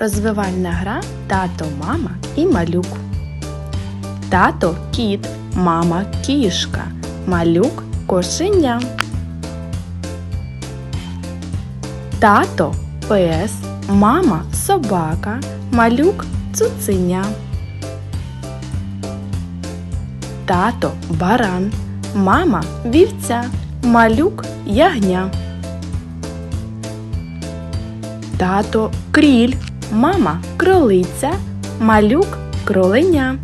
Розвивальна гра тато, мама і малюк. Тато кіт, мама кішка, малюк кошеня. Тато пес, мама собака, малюк цуценя. Тато баран, мама вівця, малюк ягня. Тато кріль, мама кролиця, малюк кроленя.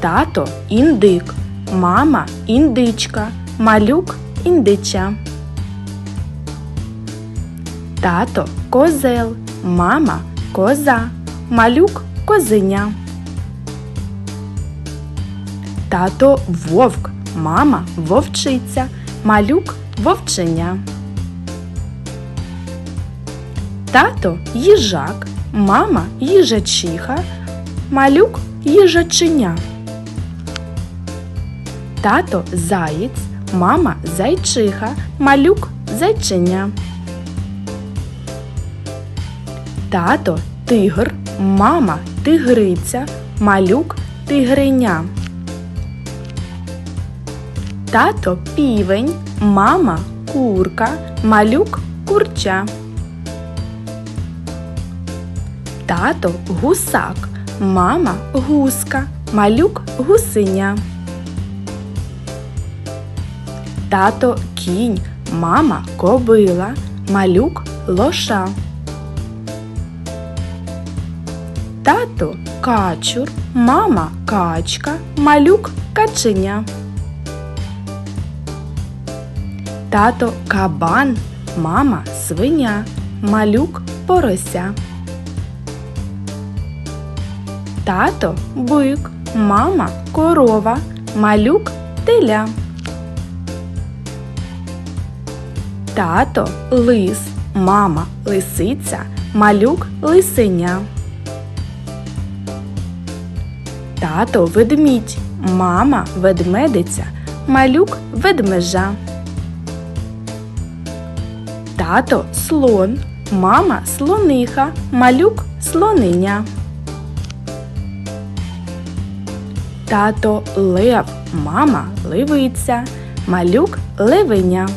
Тато індик, мама індичка, малюк індича. Тато козел, мама коза, малюк козеня. Тато вовк, мама вовчиця, малюк вовченя. Тато їжак, мама їжачиха, малюк їжаченя. Тато заєць, мама зайчиха, малюк зайченя. Тато тигр, мама тигриця, малюк тигриня. Тато півень, мама курка, малюк курча. Тато гусак, мама гуска, малюк гусиня. Тато кінь, мама кобила, малюк лоша. Тато качур, мама качка, малюк каченя. Тато кабан, мама свиня, малюк порося. Тато бик, мама корова, малюк теля. Тато лис, мама лисиця, малюк лисеня. Тато ведмідь, мама ведмедиця, малюк ведмежа. Тато слон, мама слониха, малюк слониня. Тато лев, мама ливиця, малюк левеня.